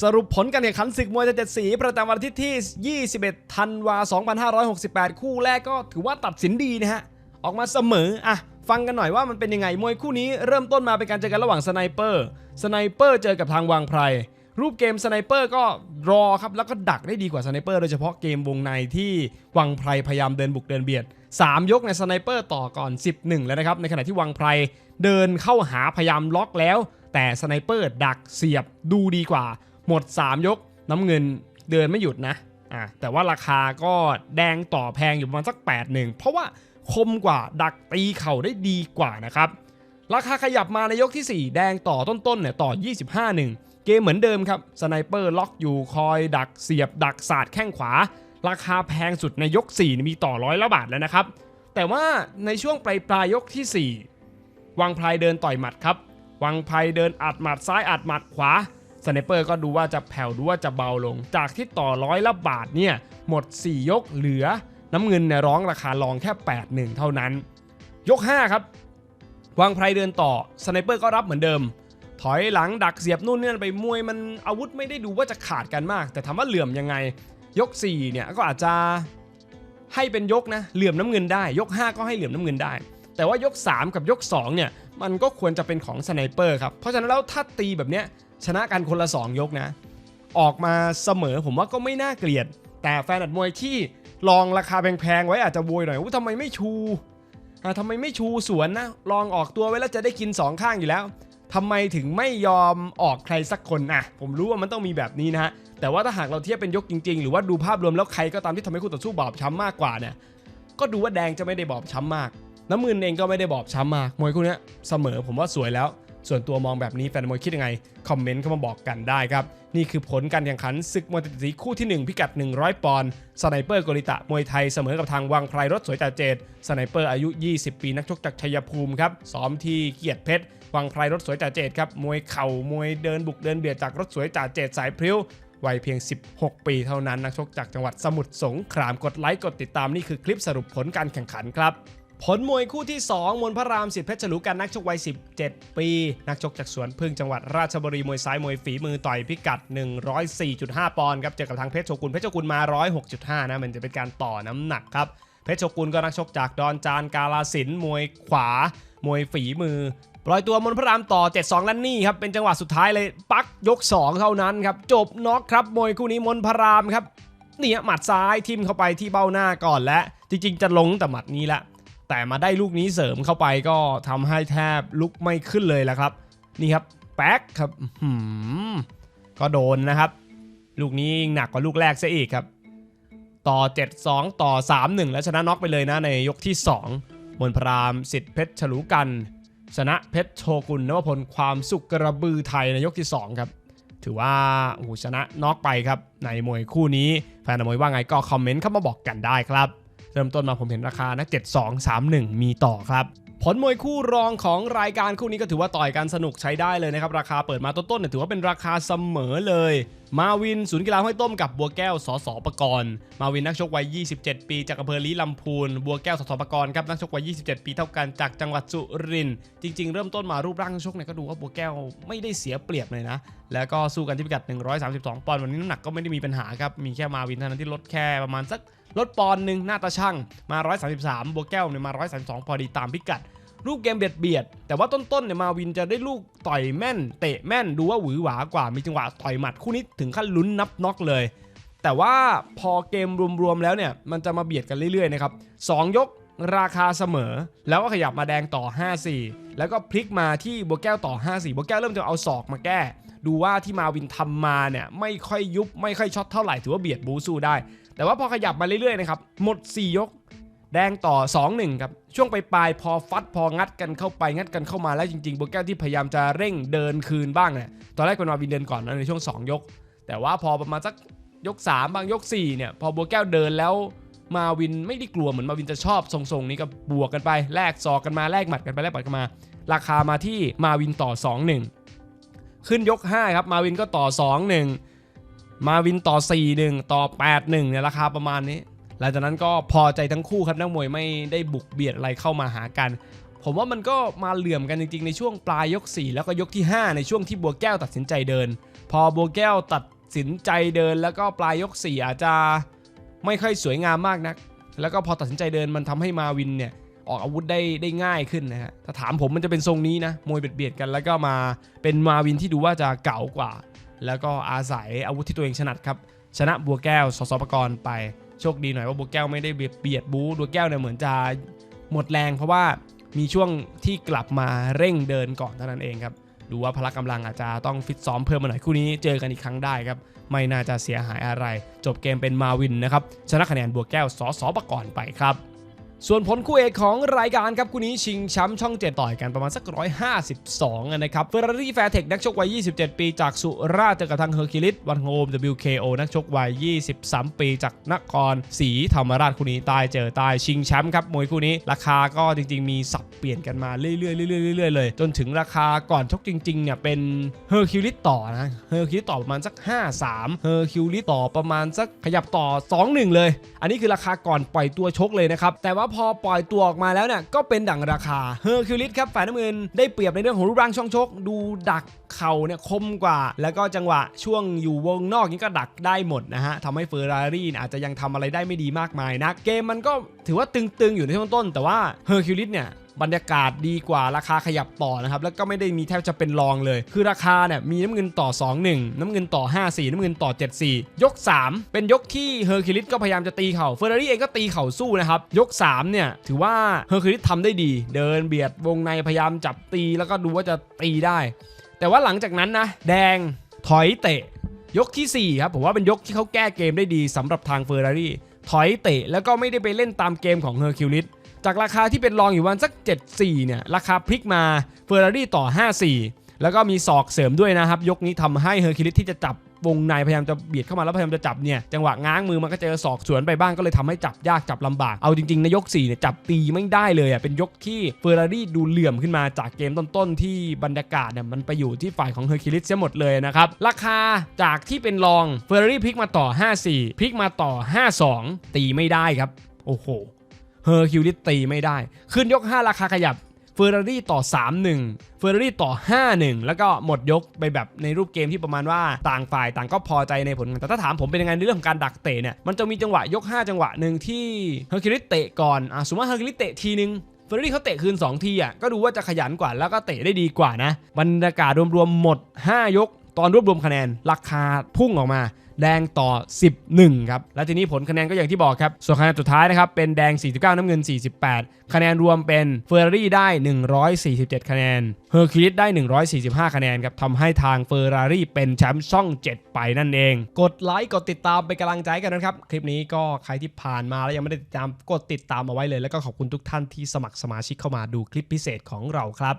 สรุปผลการแข่งขันศึกมวยเจ็ดสี ประจำวันอาทิตย์ที่ 21 ธันวา 2568 คู่แรกก็ถือว่าตัดสินดีนะฮะ ออกมาเสมออะฟังกันหน่อยว่ามันเป็นยังไง มวยคู่นี้เริ่มต้นมาเป็นการเจอกันระหว่างสไนเปอร์สไนเปอร์เจอกับทางวางไพรรูปเกมสไนเปอร์ก็รอครับ แล้วก็ดักได้ดีกว่าสไนเปอร์โดยเฉพาะเกมวงในที่วังไพรพยายามเดินบุกเดินเบียด 3 ยกในสไนเปอร์ต่อก่อน 11 แล้วนะครับ ในขณะที่วังไพรเดินเข้าหาพยายามล็อกแล้ว แต่สไนเปอร์ดักเสียบดูดีกว่า หมด 3 ยกน้ำเงินเดินไม่หยุดนะอะแต่ว่าราคาก็แดงต่อแพงอยู่ประมาณสัก8 1เพราะว่าคมกว่าดักตีเข่าได้ดีกว่านะครับ ราคาขยับมาในยกที่ 4 แดงต่อต้นๆเนี่ยต่อ 25 1เกมเหมือนเดิมครับสไนเปอร์ล็อกอยู่คอยดักเสียบดักสาดแข้งขวา ราคาแพงสุดในยก4นี่มีต่อร้อยละบาทแล้วนะครับ แต่ว่าในช่วงปลายปลายยกทีสี่ 4 วังไพรเดินต่อยหมัดครับ วังไพรเดินอัดหมัดซ้ายอัดหมัดขวา สไนเปอร์ก็ดูว่าจะแผ่วดูว่าจะเบาลง จากที่ต่อร้อยละบาทเนี่ยหมด 4 ยกเหลือ น้ำเงินเนี่ยร้องราคารองแค่ 8-1 เท่านั้น ยก 5 ครับวางไพรเดินต่อสไนเปอร์ก็รับเหมือนเดิม ถอยหลังดักเสียบนู่นนี่นั่นไปมวยมันอาวุธไม่ได้ดูว่าจะขาดกันมาก แต่ถามว่าเหลื่อมยังไง ยก 4 เนี่ยก็อาจจะให้เป็นยกนะเหลื่อมน้ำเงินได้ ยก 5 ก็ให้เหลื่อมน้ำเงินได้ แต่ว่ายก 3 กับยก 2 เนี่ยมันก็ควรจะเป็นของสไนเปอร์ครับเพราะฉะนั้นแล้วถ้าตีแบบเนี้ย ชนะกันคนละ 2 ยกนะ ออกมาเสมอผมว่าก็ไม่น่าเกลียด แต่แฟนอัดมวยที่ลองราคาแพงๆไว้อาจจะโวยหน่อยว่าทำไมไม่ชูทำไมไม่ชูสวนนะลองออกตัวไว้แล้วจะได้กิน 2 ข้างอยู่แล้วทำไมถึงไม่ยอมออกใครสักคนอะ ผมรู้ว่ามันต้องมีแบบนี้นะฮะแต่ว่าถ้าหากเราเทียบเป็นยกจริง ๆ หรือว่าดูภาพรวมแล้วใครก็ตามที่ทำให้คู่ต่อสู้บอบช้ำมากกว่าเนี่ยก็ดูว่าแดงจะไม่ได้บอบช้ำมาก น้ำเงินเองก็ไม่ได้บอบช้ำมากมวยคู่นี้เสมอผมว่าสวยแล้ว ส่วนตัวมองแบบนี้แฟนมวยคิดยังไง คอมเมนต์เข้ามาบอกกันได้ครับ นี่คือผลการแข่งขันศึกมวยตสีคู่ที่ 1 พิกัด 100 ปอนด์สไนเปอร์โกริตะมวยไทยเสมอกับทางวังไพรรถสวยจ่าเจดสไนเปอร์อายุ 20 ปีนักชกจากชัยภูมิครับซ้อมที่เกียรติเพชรวังไพรรถสวยจ่าเจดครับมวยเข่ามวยเดินบุกเดินเบียดจากรถสวยจ่าเจดสายพริ้ววัยเพียง 16 ปีเท่านั้นนักชกจากจังหวัดสมุทรสงครามกดไลค์กดติดตามนี่คือคลิปสรุปผลการแข่งขันครับ ผลมวยคู่ที่ 2มวลพระรามสิทธิเพชรฉลูกันนักชกวัย 17 ปี นักชกจากสวนพึ่งจังหวัดราชบุรีมวยซ้ายมวยฝีมือต่อยพิกัด 104.5 ปอนด์ครับเจอกับทางเพชรโชกุนเพชรโชกุนมา 106.5 นะมันจะเป็นการต่อน้ำหนักครับเพชรโชกุนก็นักชกจากดอนจานกาลาสินมวยขวา มวยฝีมือปล่อยตัวมนต์พระรามต่อ 7-2แล้วนี่ครับเป็นจังหวะสุดท้ายเลยปักยก 2 เท่านั้นครับจบน็อกครับมวยคู่นี้มนต์พระรามครับเนี่ยหมัดซ้ายทิมเข้าไปที่เบ้าหน้าก่อนและจริง ๆ จะลงแต่หมัดนี้แหละ แต่มาได้ลูกนี้เสริมเข้าไปก็ทำให้แทบลุกไม่ขึ้นเลยละครับ นี่ครับแป๊กครับหือก็โดนนะครับ ลูกนี้หนักกว่าลูกแรกซะอีกครับ ต่อ 7-2 ต่อ 3-1 แล้วชนะน็อกไปเลยนะในยกที่ 2 มนพรามสิทธิเพชรฉลูกัน ชนะเพชรโชกุลนวพลความสุขกระบือไทยในยกที่ 2 ครับ ถือว่าโอ้ชนะน็อกไปครับ ในมวยคู่นี้แฟนมวยว่าไงก็คอมเมนต์เข้ามาบอกกันได้ครับ เริ่มต้นมาผมเห็นราคานะ7231 มีต่อครับผลมวยคู่รองของรายการคู่นี้ก็ถือว่าต่อยกันสนุกใช้ได้เลยนะครับ ราคาเปิดมาต้นๆเนี่ยถือว่าเป็นราคาเสมอเลย มาวินศูนย์กีฬาห้วยต้มกับบัวแก้วสสปกรณ์มาวินนักชกวัย 27 ปีจากอำเภอลีลำพูน บัวแก้วสสปกรณ์ครับนักชกวัย 27 ปีเท่ากันจากจังหวัดสุรินทร์จริง ๆ เริ่มต้นมารูปร่างชกเนี่ยก็ดูว่าบัวแก้วไม่ได้เสียเปรียบเลยนะ แล้วก็สู้กันที่พิกัด 132 ปอนด์วันนี้น้ำหนักก็ไม่ได้มีปัญหาครับมีแค่มาวินเท่านั้นที่ลดแค่ประมาณสัก ลดปอนหนึ่งหน้าตาช่างมา 133 บัวแก้วเนี่ยมา 132 พอดีตามพิกัด รูปเกมเบียดเบียด แต่ว่าต้นๆเนี่ยมาวินจะได้ลูกต่อยแม่น เตะแม่นดูว่าหวือหวากว่ามีจังหวะต่อยหมัดคู่นี้ถึงขั้นลุ้นนับน็อกเลย แต่ว่าพอเกมรวมๆแล้วเนี่ยมันจะมาเบียดกันเรื่อยๆนะครับสองยกราคาเสมอ แล้วก็ขยับมาแดงต่อ 5-4 แล้วก็พลิกมาที่บัวแก้วต่อ 5-4 บัวแก้วเริ่มจะเอาศอกมาแก้ ดูว่าที่มาวินทำมาเนี่ยไม่ค่อยยุบไม่ค่อยช็อตเท่าไหร่ถือว่าเบียดบูสู้ได้ แต่ว่าพอขยับมาเรื่อยๆนะครับหมด 4 ยก แดงต่อ 2-1 ครับ ช่วงไปปลายพอฟัดพองัดกันเข้าไปงัดกันเข้ามาแล้วจริงๆโบวแก้วที่พยายามจะเร่งเดินคืนบ้างเนี่ยตอนแรกเป็นมาวินเดินก่อนนะในช่วง 2 ยก แต่ว่าพอประมาณสักยก 3 บางยก 4 เนี่ย พอบัวแก้วเดินแล้วมาวินไม่ได้กลัวเหมือนมาวินจะชอบทรงๆนี้ก็บวกกันไปแลกศอกกันมาแลกหมัดกันไปแลกหมัดกันมา ราคามาที่มาวินต่อ 2-1 ขึ้นยก 5 ครับ มาวินก็ต่อ 2-1 มาวินต่อ 4-1 ต่อ 8-1เนี่ยราคาประมาณนี้ หลังจากนั้นก็พอใจทั้งคู่ครับนักมวยไม่ได้บุกเบียดอะไรเข้ามาหากัน ผมว่ามันก็มาเหลื่อมกันจริงๆ ในช่วงปลายยก 4 แล้วก็ยกที่ 5 ในช่วงที่บัวแก้วตัดสินใจเดิน พอบัวแก้วตัดสินใจเดิน แล้วก็ปลายยก 4 อาจจะไม่ค่อยสวยงามมากนัก แล้วก็พอตัดสินใจเดินมันทำให้มาวินเนี่ยออกอาวุธได้ได้ง่ายขึ้นนะฮะถ้าถามผมมันจะเป็นทรงนี้นะมวยเบียดๆกันแล้วก็มาเป็นมาวินที่ดูว่าจะเก่ากว่า แล้วก็อาศัยอาวุธที่ตัวเองถนัดครับ ชนะบัวแก้วสสปกรไป โชคดีหน่อยว่าบัวแก้วไม่ได้เบียดบูบัวแก้วเนี่ยเหมือนจะหมดแรงเพราะว่ามีช่วงที่กลับมาเร่งเดินก่อนเท่านั้นเองครับ ดูว่าพละกำลังอาจจะต้องฟิตซ้อมเพิ่มมาหน่อยคู่นี้เจอกันอีกครั้งได้ครับ ไม่น่าจะเสียหายอะไร จบเกมเป็นมาวินนะครับ ชนะคะแนนบัวแก้วสสปกรไปครับ ส่วนผลคู่เอกของรายการครับคู่นี้ชิงแชมป์ช่อง7ต่อยกันประมาณสัก 152นะครับเฟอร์รารี่แฟร์เทคนักชกวัย 27 ปีจากสุราษฎร์เจอกับทางเฮอร์คิลิสวันโฮม WKO นักชกวัย 23 ปีจากนครศรีธรรมราชคู่นี้ตายเจอตายชิงแชมป์ครับมวยคู่นี้ ราคาก็จริง ๆ มีสับเปลี่ยนกันมาเรื่อยๆเรื่อยๆเรื่อยๆเลย จนถึงราคาก่อนชกจริงๆเนี่ยเป็นเฮอร์คิลิสต่อนะเฮอร์คิลิสต่อประมาณสัก 5-3เฮอร์คิลิสต่อประมาณสักขยับต่อ 2-1 เลย อันนี้คือราคาก่อนปล่อยตัวชกเลยนะครับแต่ว่าพอปล่อยตัวออกมาแล้วเนี่ยก็เป็นดั่งราคาเฮอร์คิวลิสครับฝ่ายน้ำเงินได้เปรียบในเรื่องของรูปร่างช่องชก ดูดักเข่าเนี่ยคมกว่า แล้วก็จังหวะช่วงอยู่วงนอกนี้ก็ดักได้หมดนะฮะทำให้เฟอร์รารี่อาจจะยังทำอะไรได้ไม่ดีมากมายนัก เกมมันก็ถือว่าตึงๆอยู่ในช่วงต้น แต่ว่าเฮอร์คิวลิสเนี่ย บรรยากาศดีกว่าราคาขยับต่อนะครับแล้วก็ไม่ได้มีแทบจะเป็นรองเลย คือราคาเนี่ยมีน้ำเงินต่อ 2-1 น้ำเงินต่อ 5-4 น้ำเงินต่อ 7-4 ยก 3 เป็นยกที่เฮอร์คิลิสก็พยายามจะตีเข่าเฟอร์รารี่เองก็ตีเข่าสู้นะครับยก 3 เนี่ยถือว่าเฮอร์คิลิสทำได้ดี เดินเบียดวงในพยายามจับตีแล้วก็ดูว่าจะตีได้ แต่ว่าหลังจากนั้นนะแดงถอยเตะ ยกทีสี่4 ครับผมว่าเป็นยกที่เขาแก้เกมได้ดีสำหรับทางเฟอร์รารี่ถอยเตะแล้วก็ไม่ได้ไปเล่นตามเกมของเฮอร์คิวลิส จากราคาที่เป็นรองอยู่วันสัก 7-4 เนี่ย ราคาพลิกมาเฟอร์รารี่ต่อ 5-4 แล้วก็มีศอกเสริมด้วยนะครับ ยกนี้ทำให้เฮอร์คิลิสที่จะจับวงในพยายามจะเบียดเข้ามาแล้วพยายามจะจับเนี่ยจังหวะง้างมือมันก็เจอศอกสวนไปบ้างก็เลยทำให้จับยากจับลำบาก เอาจริงๆในยก4เนี่ยจับตีไม่ได้เลยอะเป็นยกที่เฟอร์รารี่ดูเหลื่อมขึ้นมาจากเกมต้นๆ ที่บรรยากาศเนี่ยมันไปอยู่ที่ฝ่ายของเฮอร์คิลิสเสียหมดเลยนะครับ ราคาจากที่เป็นรองเฟอร์รารี่พลิกมาต่อ 5-4พลิกมาต่อ 5-2 ตีไม่ได้ครับ โอ้โห เฮอร์คิวลิสตีไม่ได้ ขึ้นยก 5 ราคาขยับเฟอร์รารี่ต่อ 3-1เฟอร์รารี่ต่อ 5-1 แล้วก็หมดยกไปแบบในรูปเกมที่ประมาณว่าต่างฝ่ายต่างก็พอใจในผลงานแต่ถ้าถามผมเป็นยังไงในเรื่องของการดักเตะเนี่ยมันจะมีจังหวะยก 5 จังหวะหนึ่งที่เฮอร์คิวลิสเตะก่อนอะสมมติว่าเฮอร์คิวลิสเตะทีนึงเฟอร์รารี่เขาเตะคืน 2 ทีอะก็ดูว่าจะขยันกว่าแล้วก็เตะได้ดีกว่านะบรรยากาศรวมๆหมด 5 ยก ตอนรวบรวมคะแนนราคาพุ่งออกมา แดงต่อ 11 ครับ และทีนี้ผลคะแนนก็อย่างที่บอกครับ ส่วนคะแนนสุดท้ายนะครับ เป็นแดง 49 น้ำเงิน 48 คะแนนรวมเป็นเฟอร์รารี่ได้ 147 คะแนนเฮอร์คิวลิสได้ 145 คะแนนครับทำให้ทางเฟอร์รารี่เป็นแชมป์ช่อง 7 ไปนั่นเอง กดไลค์กดติดตามเป็นกำลังใจกันนะครับ คลิปนี้ก็ใครที่ผ่านมาแล้วยังไม่ได้ติดตามกดติดตามเอาไว้เลย แล้วก็ขอบคุณทุกท่านที่สมัครสมาชิกเข้ามาดูคลิปพิเศษของเราครับ